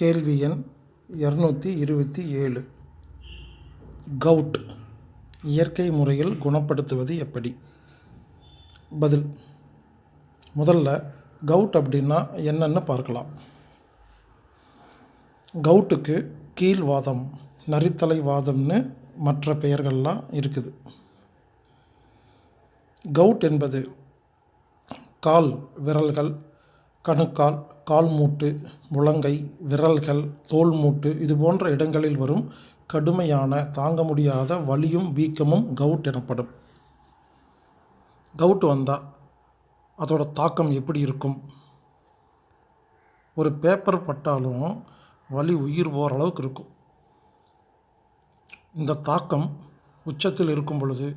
கேள்வி எண் இரநூத்தி இருபத்தி ஏழு. கவுட் இயற்கை முறையில் குணப்படுத்துவது எப்படி? பதில் முதல்ல கவுட் அப்படின்னா என்னென்னு பார்க்கலாம். கவுட்டுக்கு கீழ்வாதம் நரித்தலை வாதம்னு மற்ற பெயர்கள்லாம் இருக்குது. கவுட் என்பது கால் விரல்கள் கணுக்கால் கால் மூட்டு முழங்கை விரல்கள் தோல் மூட்டு இது போன்ற இடங்களில் வரும் கடுமையான தாங்க முடியாத வலியும் வீக்கமும் கவுட் எனப்படும். கவுட் வந்தால் அதோட தாக்கம் எப்படி இருக்கும்? ஒரு பேப்பர் பட்டாலும் வலி உயிர் போகிற அளவுக்கு இருக்கும். இந்த தாக்கம் உச்சத்தில் இருக்கும் பொழுது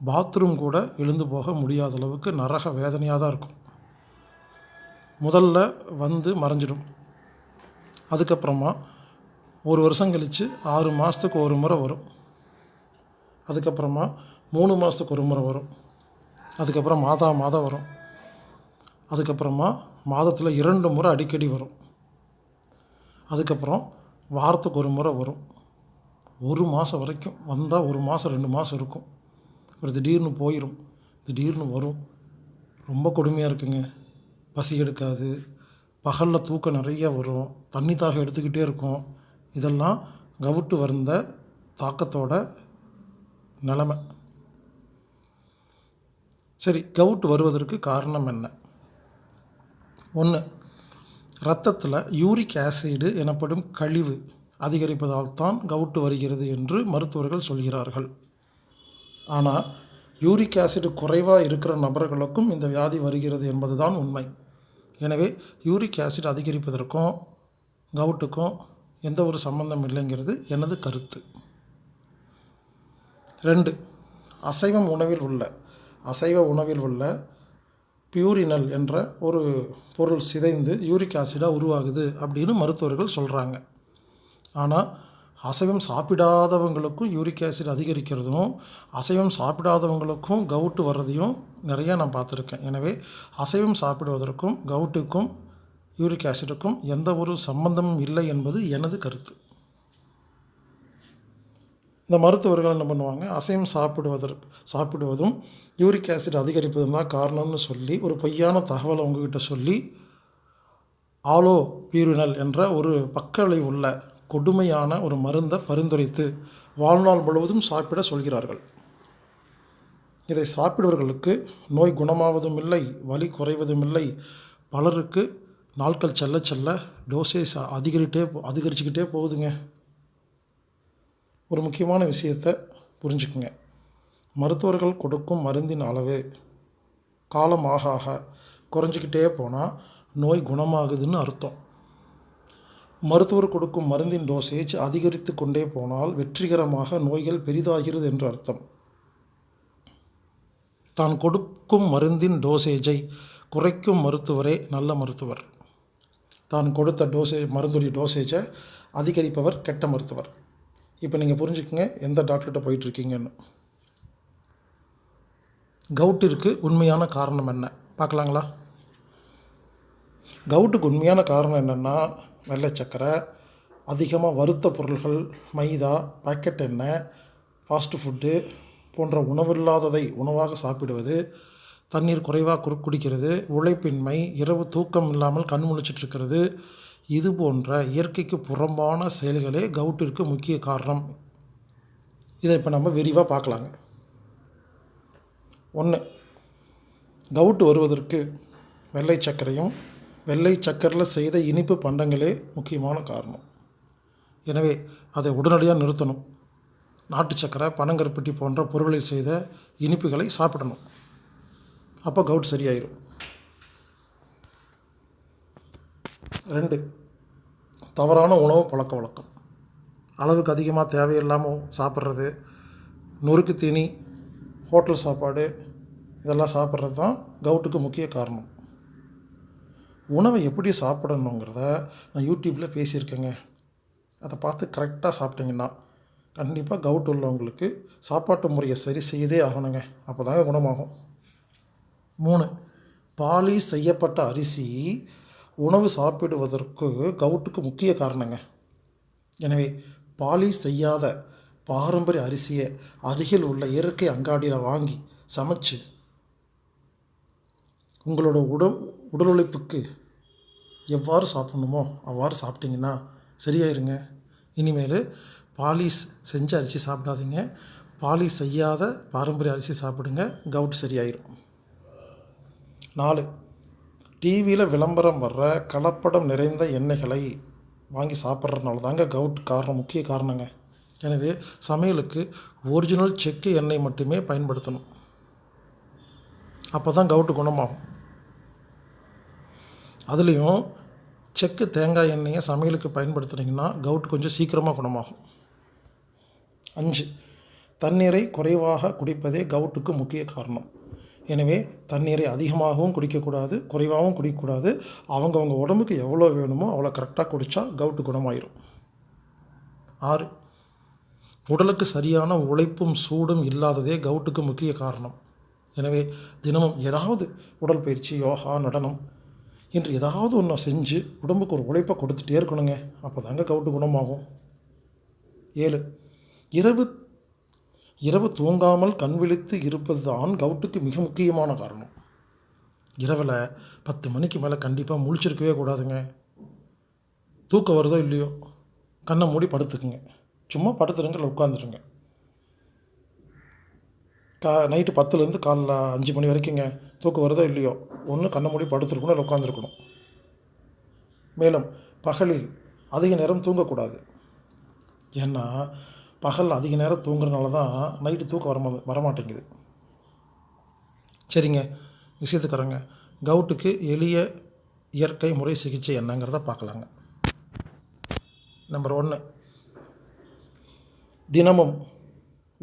பாத்ரூம் கூட எழுந்து போக முடியாத அளவுக்கு நரக வேதனையாக தான் இருக்கும். முதல்ல வந்து மறைஞ்சிடும். அதுக்கப்புறமா ஒரு வருஷம் கழித்து ஆறு மாதத்துக்கு ஒரு முறை வரும். அதுக்கப்புறமா மூணு மாதத்துக்கு ஒரு முறை வரும். அதுக்கப்புறம் மாதா மாதம் வரும். அதுக்கப்புறமா மாதத்தில் இரண்டு முறை அடிக்கடி வரும். அதுக்கப்புறம் வாரத்துக்கு ஒரு முறை வரும். ஒரு மாதம் வரைக்கும். வந்தால் ஒரு மாதம் ரெண்டு மாதம் இருக்கும். அப்புறம் திடீர்னு போயிடும் திடீர்னு வரும். ரொம்ப கொடுமையாக இருக்குங்க. பசி எடுக்காது பகலில் தூக்கம் நிறைய வரும் தண்ணி தாகம் எடுத்துக்கிட்டே இருக்கும். இதெல்லாம் கவுட்டு வந்த தாக்கத்தோட நிலமை. சரி கவுட்டு வருவதற்கு காரணம் என்ன? ஒன்று இரத்தத்தில் யூரிக் ஆசிடு எனப்படும் கழிவு அதிகரிப்பதால் தான் கவுட்டு வருகிறது என்று மருத்துவர்கள் சொல்கிறார்கள். ஆனால் யூரிக் ஆசிடு குறைவாக இருக்கிற நபர்களுக்கும் இந்த வியாதி வருகிறது என்பதுதான் உண்மை. எனவே யூரிக் ஆசிட் அதிகரிப்பதற்கும் கவுட்டுக்கும் எந்த ஒரு சம்பந்தம் இல்லைங்கிறது எனது கருத்து. ரெண்டு அசைவம் உணவில் உள்ள அசைவ உணவில் உள்ள பியூரினல் என்ற ஒரு பொருள் சிதைந்து யூரிக் ஆசிடாக உருவாகுது அப்படின்னு மருத்துவர்கள் சொல்கிறாங்க ஆனால் அசைவம் சாப்பிடாதவங்களுக்கும் யூரிக் ஆசிட் அதிகரிக்கிறதும் அசைவம் சாப்பிடாதவங்களுக்கும் கவுட்டு வர்றதையும் நிறையா நான் பார்த்துருக்கேன். எனவே அசைவம் சாப்பிடுவதற்கும் கவுட்டுக்கும் யூரிக் ஆசிடுக்கும் எந்த ஒரு சம்பந்தமும் இல்லை என்பது எனது கருத்து. இந்த மருத்துவர்கள் என்ன பண்ணுவாங்க? அசைவம் சாப்பிடுவதற்கு சாப்பிடுவதும் யூரிக் ஆசிட் அதிகரிப்பதும் தான் காரணம்னு சொல்லி ஒரு பொய்யான தகவலை உங்ககிட்ட சொல்லி ஆலோ பியூரினல் என்ற ஒரு பக்க விளைவு உள்ள கொடுமையான ஒரு மருந்தை பரிந்துரைத்து வாழ்நாள் முழுவதும் சாப்பிட சொல்கிறார்கள். இதை சாப்பிடுவர்களுக்கு நோய் குணமாவதும் இல்லை வலி குறைவதும் இல்லை. பலருக்கு நாட்கள் செல்ல செல்ல டோசேஜ் அதிகரிட்டே போ- அதிகரிச்சுக்கிட்டே போகுதுங்க. ஒரு முக்கியமான விஷயத்தை புரிஞ்சுக்குங்க. மருத்துவர்கள் கொடுக்கும் மருந்தின் அளவு காலம் ஆக ஆக குறைஞ்சிக்கிட்டே போனால் நோய் குணமாகுதுன்னு அர்த்தம். மருத்துவர் கொடுக்கும் மருந்தின் டோசேஜ் அதிகரித்து கொண்டே போனால் வெற்றிகரமாக நோய்கள் பெரிதாகிறது என்று அர்த்தம். தான் கொடுக்கும் மருந்தின் டோசேஜை குறைக்கும் மருத்துவரே நல்ல மருத்துவர். தான் கொடுத்த டோசேஜ் மருந்துடைய டோசேஜை அதிகரிப்பவர் கெட்ட மருத்துவர். இப்போ நீங்கள் புரிஞ்சுக்கங்க எந்த டாக்டர்கிட்ட போயிட்டுருக்கீங்கன்னு. கவுட்டிற்கு உண்மையான காரணம் என்ன? பார்க்கலாங்களா? கவுட்டுக்கு உண்மையான காரணம் என்னென்னா வெள்ளை சக்கரை அதிகமாக வறுத்த பொருள்கள் மைதா பாக்கெட் எண்ணெய் ஃபாஸ்ட் ஃபுட்டு போன்ற உணவில்லாததை உணவாக சாப்பிடுவது தண்ணீர் குறைவாக குறு குடிக்கிறது உழைப்பின்மை இரவு தூக்கம் இல்லாமல் கண் முழிச்சிட்டு இருக்கிறது இது போன்ற இயற்கைக்கு புறம்பான செயல்களே கவுட்டிற்கு முக்கிய காரணம். இதை இப்போ நம்ம விரிவாக பார்க்கலாங்க. ஒன்று கவுட்டு வருவதற்கு வெள்ளை சர்க்கரையும் வெள்ளை சக்கரில் செய்த இனிப்பு பண்டங்களே முக்கியமான காரணம். எனவே அதை உடனடியாக நிறுத்தணும். நாட்டு சக்கரை பனங்கருப்பட்டி போன்ற பொருள்களில் செய்த இனிப்புகளை சாப்பிடணும். அப்போ கவுட் சரியாயிரும். ரெண்டு தவறான உணவு பழக்க வழக்கம். அளவுக்கு அதிகமாக தேவையில்லாமல் சாப்பிட்றது நொறுக்கு தீனி ஹோட்டல் சாப்பாடு இதெல்லாம் சாப்பிட்றது தான் கவுட்டுக்கு முக்கிய காரணம். உணவை எப்படி சாப்பிடணுங்கிறத நான் யூடியூப்பில் பேசியிருக்கேங்க. அதை பார்த்து கரெக்டாக சாப்பிட்டீங்கன்னா கண்டிப்பாக கவுட் உள்ளவங்களுக்கு சாப்பாட்டு முறையை சரி செய்தே ஆகணுங்க. அப்போ தாங்க குணமாகும். மூணு பாலி செய்யப்பட்ட அரிசி உணவு சாப்பிடுவதற்கு கவுட்டுக்கு முக்கிய காரணங்க. எனவே பாலி செய்யாத பாரம்பரிய அரிசியை அருகில் உள்ள இயற்கை அங்காடியில் வாங்கி சமைச்சு உங்களோட உடல் உடல் உழைப்புக்கு எவ்வாறு சாப்பிட்ணுமோ அவ்வாறு சாப்பிட்டிங்கன்னா சரியாயிருங்க. இனிமேல் பாலிஷ் செஞ்ச அரிசி சாப்பிடாதீங்க. பாலிஷ் செய்யாத பாரம்பரிய அரிசி சாப்பிடுங்க. கவுட் சரியாயிரும். நாலு டிவியில் விளம்பரம் வர்ற கலப்படம் நிறைந்த எண்ணெய்களை வாங்கி சாப்பிட்றதுனால தாங்க கவுட் காரணம் முக்கிய காரணங்க. எனவே சமையலுக்கு ஒரிஜினல் செக்கு எண்ணெய் மட்டுமே பயன்படுத்தணும். அப்போ தான் கவுட்டு குணமாகும். அதுலேயும் செக்கு தேங்காய் எண்ணெயை சமையலுக்கு பயன்படுத்துனீங்கன்னா கவுட் கொஞ்சம் சீக்கிரமாக குணமாகும். அஞ்சு தண்ணீரை குறைவாக குடிப்பதே கவுட்டுக்கு முக்கிய காரணம். எனவே தண்ணீரை அதிகமாகவும் குடிக்கக்கூடாது குறைவாகவும் குடிக்கக்கூடாது. அவங்கவுங்க உடம்புக்கு எவ்வளோ வேணுமோ அவ்வளோ கரெக்டாக குடித்தா கவுட்டு குணமாயிரும். ஆறு உடலுக்கு சரியான உழைப்பும் சூடும் இல்லாததே கவுட்டுக்கு முக்கிய காரணம். எனவே தினமும் ஏதாவது உடற்பயிற்சி யோகா நடனம் என்று ஏதாவது ஒன்று செஞ்சு உடம்புக்கு ஒரு உழைப்பை கொடுத்துட்டே இருக்கணுங்க. அப்போ தாங்க கவுட்டு குணமாகும். ஏழு இரவு இரவு தூங்காமல் கண் விழித்து இருப்பது தான் கவுட்டுக்கு மிக முக்கியமான காரணம். இரவில் பத்து மணிக்கு மேலே கண்டிப்பாக முழிச்சிருக்கவே கூடாதுங்க. தூக்கம் வருதோ இல்லையோ கண்ணை மூடி படுத்துக்குங்க. சும்மா படுத்துருங்க இல்லை உட்காந்துருங்க கா நைட்டு பத்துலேருந்து காலைல அஞ்சு மணி வரைக்குங்க. தூக்கம் வருதோ இல்லையோ ஒன்று கண்ணை மூடி படுத்துருக்கணும் இல்லை உட்காந்துருக்கணும் மேலும் பகலில் அதிக நேரம் தூங்கக்கூடாது. ஏன்னா பகல் அதிக நேரம் தூங்குறதுனால தான் நைட்டு தூக்கம் வர வரமாட்டேங்குது சரிங்க விஷயத்துக்காரங்க கவுட்டுக்கு எளிய இயற்கை முறை சிகிச்சை என்னங்கிறத பார்க்கலாங்க. நம்பர் ஒன்று தினமும்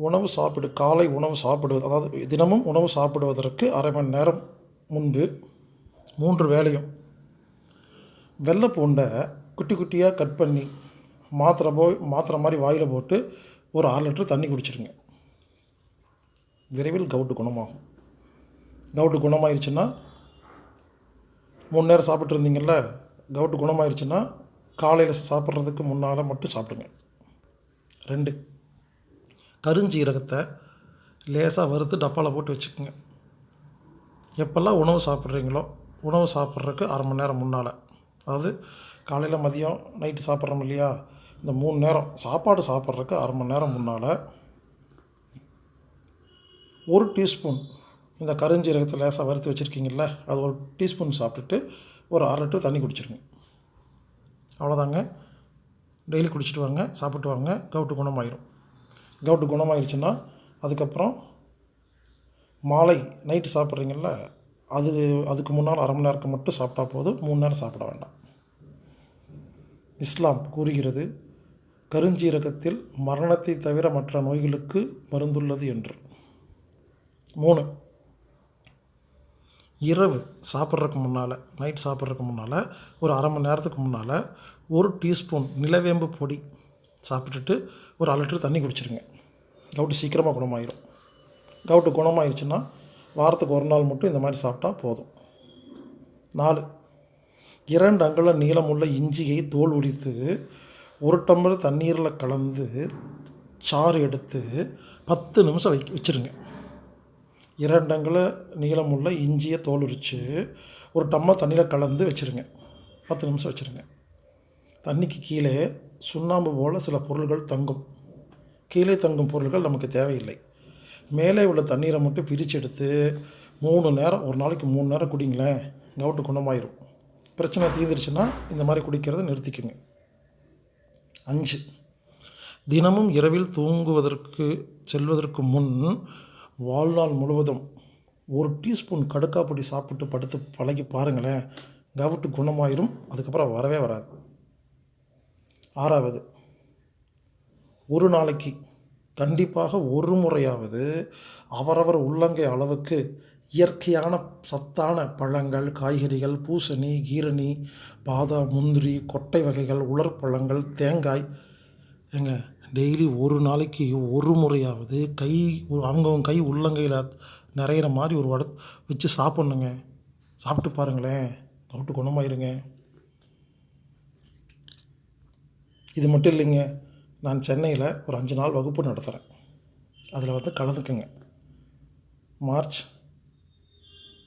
உணவு சாப்பிடு காலை உணவு சாப்பிடுவது அதாவது தினமும் உணவு சாப்பிடுவதற்கு அரை மணி நேரம் முன்பு மூன்று வேளையும் வெள்ளை பூண்டை குட்டி குட்டியாக கட் பண்ணி மாத்திரை போய் மாத்திரை மாதிரி வாயில் போட்டு ஒரு ஆறு லிட்டர் தண்ணி குடிச்சிருங்க. விரைவில் கவுட்டு குணமாகும். கவுட்டு குணமாயிருச்சுன்னா மூணு நேரம் சாப்பிட்டுருந்தீங்கள்ல கவுட்டு குணமாயிருச்சுன்னா காலையில் சாப்பிட்றதுக்கு முன்னால் மட்டும் சாப்பிடுங்க. ரெண்டு. கருஞ்சீரகத்தை லேசாக வறுத்து டப்பாவில் போட்டு வச்சுக்கோங்க. எப்போல்லாம் உணவு சாப்பிட்றீங்களோ உணவு சாப்பிட்றதுக்கு அரை மணி நேரம் முன்னால். அதாவது காலையில் மதியம் நைட்டு சாப்பிட்றோம் இல்லையா? இந்த மூணு நேரம் சாப்பாடு சாப்பிட்றதுக்கு அரை மணி நேரம் முன்னால் ஒரு டீஸ்பூன் இந்த கருஞ்சீரகத்தை லேசாக வறுத்து வச்சுருக்கீங்கள அது ஒரு டீஸ்பூன் சாப்பிட்டுட்டு ஒரு அரை லிட்டர் தண்ணி குடிச்சிருங்க. அவ்வளோதாங்க டெய்லி குடிச்சிட்டு வாங்க சாப்பிட்டு வாங்க கவுட்டு குணமாயிரும். கவுட்டு குணமாயிருச்சுன்னா அதுக்கப்புறம் மாலை நைட்டு சாப்பிட்றீங்கள அது அதுக்கு முன்னால் அரை மணி நேரத்துக்கு மட்டும் சாப்பிட்டா போதும் மூணு நேரம் சாப்பிட வேண்டாம். இஸ்லாம் கூறுகிறது கருஞ்சீரகத்தில் மரணத்தை தவிர மற்ற நோய்களுக்கு மருந்துள்ளது என்று. மூணு இரவு சாப்பிட்றதுக்கு முன்னால் நைட் சாப்பிட்றதுக்கு முன்னால் ஒரு அரை மணி நேரத்துக்கு முன்னால் ஒரு டீஸ்பூன் நிலவேம்பு பொடி சாப்பிட்டுட்டு ஒரு அரை லிட்டர் தண்ணி குடிச்சிருங்க. கவுட்டு சீக்கிரமாக குணமாயிரும். கவுட்டு குணமாயிருச்சுன்னா வாரத்துக்கு ஒரு நாள் மட்டும் இந்த மாதிரி சாப்பிட்டா போதும். நாலு இரண்டு அங்குல நீளமுள்ள இஞ்சியை தோல் உரித்து ஒரு டம்ளர் தண்ணீரில் கலந்து சாறு எடுத்து பத்து நிமிஷம் வை வச்சுருங்க. இரண்டு அங்குல நீளமுள்ள இஞ்சியை தோல் உரித்து ஒரு டம்ளர் தண்ணியில் கலந்து வச்சுருங்க. பத்து நிமிஷம் வச்சுருங்க. தண்ணிக்கு கீழே சுண்ணாம்பு போல் சில பொருள்கள் தங்கும். கீழே தங்கும் பொருள்கள் நமக்கு தேவையில்லை. மேலே உள்ள தண்ணீரை மட்டும் பிரித்து எடுத்து மூணு நேரம் ஒரு நாளைக்கு மூணு நேரம் குடிங்களேன் கவுட்டு குணமாயிரும். பிரச்சனை தீர்ந்துருச்சுன்னா இந்த மாதிரி குடிக்கிறத நிறுத்திக்கோங்க. அஞ்சு. தினமும் இரவில் தூங்குவதற்கு செல்வதற்கு முன் வாழ்நாள் முழுவதும் ஒரு டீஸ்பூன் கடுக்காப்பொடி சாப்பிட்டு படுத்து பழகி பாருங்களேன் கவுட்டு குணமாயிரும் அதுக்கப்புறம் வரவே வராது. ஆறாவது ஒரு நாளைக்கு கண்டிப்பாக ஒரு முறையாவது அவரவர் உள்ளங்கை அளவுக்கு இயற்கையான சத்தான பழங்கள் காய்கறிகள் பூசணி கீரணி பாதாம் முந்திரி கொட்டை வகைகள் உலர்பழங்கள் தேங்காய் ஏங்க டெய்லி ஒரு நாளைக்கு ஒரு முறையாவது கை அவங்கவுங்க கை உள்ளங்கையில் நிறையிற மாதிரி ஒரு வட வச்சு சாப்பிட்ணுங்க. சாப்பிட்டு பாருங்களேன். சாப்பிட்டு குணமாயிருங்க. இது மட்டும் இல்லைங்க நான் சென்னையில் ஒரு அஞ்சு நாள் வகுப்பு நடத்துகிறேன் அதில் வந்து கலந்துக்குங்க. மார்ச்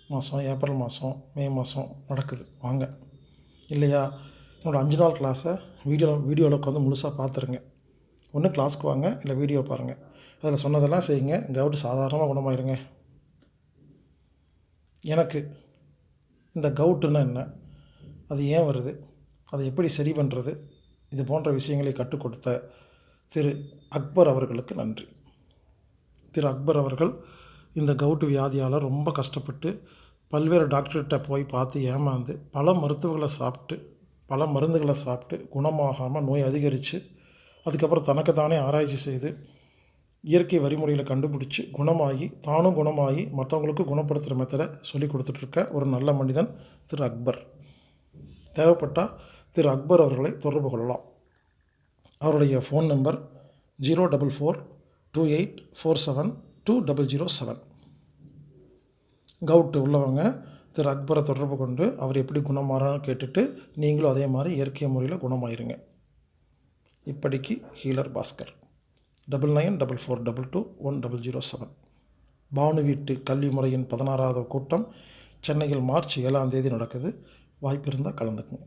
மாதம் ஏப்ரல் மாதம் மே மாதம் நடக்குது. வாங்க. இல்லையா? என்னோடய அஞ்சு நாள் கிளாஸை வீடியோ வீடியோவில் உட்காந்து முழுசாக பார்த்துருங்க ஒன்று கிளாஸ்க்கு வாங்க இல்லை வீடியோ பாருங்கள் அதில் சொன்னதெல்லாம் செய்யுங்க. கவுட்டு சாதாரணமாக குணமாயிருங்க. எனக்கு இந்த கவுட்டுன்னா என்ன? அது ஏன் வருது? அதை எப்படி சரி பண்ணுறது இது போன்ற விஷயங்களை கற்றுக் கொடுத்த திரு அக்பர் அவர்களுக்கு நன்றி. திரு அக்பர் அவர்கள் இந்த கவுட்டு வியாதியால் ரொம்ப கஷ்டப்பட்டு பல்வேறு டாக்டர்கிட்ட போய் பார்த்து ஏமாந்து பல மருத்துவங்களை சாப்பிட்டு பல மருந்துகளை சாப்பிட்டு குணமாகாமல் நோய் அதிகரித்து அதுக்கப்புறம் தனக்கு தானே ஆராய்ச்சி செய்து இயற்கை வழிமுறையில் கண்டுபிடிச்சி குணமாகி தானும் குணமாகி மற்றவங்களுக்கு குணப்படுத்துகிற மெத்தடை சொல்லி கொடுத்துட்ருக்க ஒரு நல்ல மனிதன் திரு அக்பர். தேவைப்பட்டால் திரு அக்பர் அவர்களை தொடர்பு கொள்ளலாம். அவருடைய phone number zero double four two eight four seven two double zero seven கவுட்டு உள்ளவங்க திரு அக்பரை தொடர்பு கொண்டு அவர் எப்படி குணமாறான்னு கேட்டுட்டு நீங்களும் அதே மாதிரி இயற்கை முறையில் குணமாயிருங்க. இப்படிக்கு healer Bhaskar. Double nine double four double two one double zero seven Banu வீட்டு கல்வி முறையின் பதினாறாவது கூட்டம் சென்னையில் மார்ச் ஏழாம் தேதி நடக்குது. வாய்ப்பு இருந்தால் கலந்துக்குங்க.